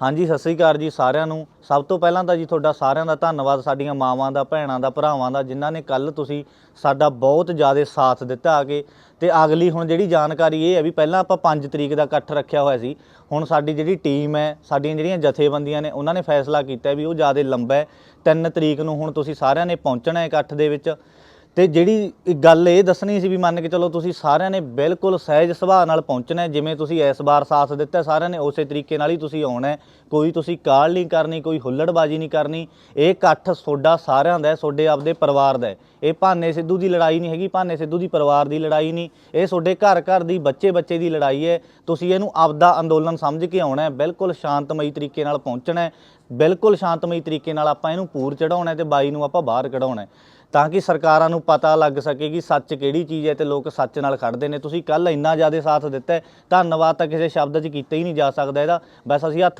ਹਾਂਜੀ, ਸਤਿ ਸ੍ਰੀ ਅਕਾਲ ਜੀ ਸਾਰਿਆਂ ਨੂੰ। ਸਭ ਤੋਂ ਪਹਿਲਾਂ ਤਾਂ ਜੀ ਤੁਹਾਡਾ ਸਾਰਿਆਂ ਦਾ ਧੰਨਵਾਦ, ਸਾਡੀਆਂ ਮਾਵਾਂ ਦਾ, ਭੈਣਾਂ ਦਾ, ਭਰਾਵਾਂ ਦਾ, ਜਿਨ੍ਹਾਂ ਨੇ ਕੱਲ ਤੁਸੀਂ ਸਾਡਾ ਬਹੁਤ ਜ਼ਿਆਦਾ ਸਾਥ ਦਿੱਤਾ ਆ ਕੇ। ਤੇ ਅਗਲੀ ਹੁਣ ਜਿਹੜੀ ਜਾਣਕਾਰੀ ਇਹ ਹੈ ਵੀ ਪਹਿਲਾਂ ਆਪਾਂ 5 ਤਰੀਕ ਦਾ ਇਕੱਠ ਰੱਖਿਆ ਹੋਇਆ ਸੀ। ਹੁਣ ਸਾਡੀ ਜਿਹੜੀ ਟੀਮ ਹੈ, ਸਾਡੀਆਂ ਜਿਹੜੀਆਂ ਜਥੇਬੰਦੀਆਂ ਨੇ, ਉਹਨਾਂ ਨੇ ਫੈਸਲਾ ਕੀਤਾ ਵੀ ਉਹ ਜ਼ਿਆਦਾ ਲੰਬਾ ਹੈ। 3 ਤਰੀਕ ਨੂੰ ਹੁਣ ਤੁਸੀਂ ਸਾਰਿਆਂ ਨੇ ਪਹੁੰਚਣਾ ਹੈ ਇਕੱਠ ਦੇ ਵਿੱਚ। ਤੇ ਜਿਹੜੀ ਗੱਲ ਇਹ ਦੱਸਣੀ ਸੀ ਵੀ ਮੰਨ ਕੇ ਚਲੋ ਤੁਸੀਂ ਸਾਰਿਆਂ ਨੇ ਬਿਲਕੁਲ ਸਹਿਜ ਸੁਭਾਅ ਨਾਲ ਪਹੁੰਚਣਾ ਹੈ, ਜਿਵੇਂ ਤੁਸੀਂ ਇਸ ਵਾਰ ਸਾਥ ਦਿੱਤਾ, ਸਾਰਿਆਂ ਨੇ ਉਸੇ ਤਰੀਕੇ ਨਾਲ ਹੀ ਤੁਸੀਂ ਆਉਣਾ ਹੈ। ਕੋਈ ਤੁਸੀਂ ਕਾਲ ਨਹੀਂ ਕਰਨੀ, ਕੋਈ ਹੁੱਲੜਬਾਜੀ ਨਹੀਂ ਕਰਨੀ। ਇਹ ਇਕੱਠ ਤੁਹਾਡਾ ਸਾਰਿਆਂ ਦਾ ਹੈ ਤੁਹਾਡੇ ਆਪਦੇ ਪਰਿਵਾਰ ਦਾ ਹੈ। ਇਹ ਭਾਨੇ ਸਿੱਧੂ ਦੀ ਲੜਾਈ ਨਹੀਂ ਹੈਗੀ, ਭਾਨੇ ਸਿੱਧੂ ਦੀ ਪਰਿਵਾਰ ਦੀ ਲੜਾਈ ਨਹੀਂ। ਇਹ ਤੁਹਾਡੇ ਘਰ ਘਰ ਦੀ ਬੱਚੇ ਬੱਚੇ ਦੀ ਲੜਾਈ ਹੈ। ਤੁਸੀਂ ਇਹਨੂੰ ਆਪਦਾ ਅੰਦੋਲਨ ਸਮਝ ਕੇ ਆਉਣਾ ਹੈ, ਬਿਲਕੁਲ ਸ਼ਾਂਤਮਈ ਤਰੀਕੇ ਨਾਲ ਪਹੁੰਚਣਾ ਹੈ। ਬਿਲਕੁਲ ਸ਼ਾਂਤਮਈ ਤਰੀਕੇ ਨਾਲ ਆਪਾਂ ਇਹਨੂੰ ਪੂਰ ਚੜਾਉਣਾ ਹੈ ਤੇ ਬਾਈ ਨੂੰ ਆਪਾਂ ਬਾਹਰ ਕਢਾਉਣਾ ਹੈ। ਤਾਂ ਕਿ ਸਰਕਾਰਾਂ ਨੂੰ ਪਤਾ ਲੱਗ ਸਕੇ ਕਿ ਸੱਚ ਕਿਹੜੀ ਚੀਜ਼ ਹੈ ਤੇ ਲੋਕ ਸੱਚ ਨਾਲ ਖੜਦੇ ਨੇ। ਤੁਸੀਂ ਕੱਲ ਇੰਨਾ ਜ਼ਿਆਦਾ ਸਾਥ ਦਿੱਤਾ ਹੈ, ਧੰਨਵਾਦ ਤਾਂ ਕਿਸੇ ਸ਼ਬਦ 'ਚ ਕੀਤਾ ਹੀ ਨਹੀਂ ਜਾ ਸਕਦਾ ਇਹਦਾ। ਬਸ ਅਸੀਂ ਹੱਥ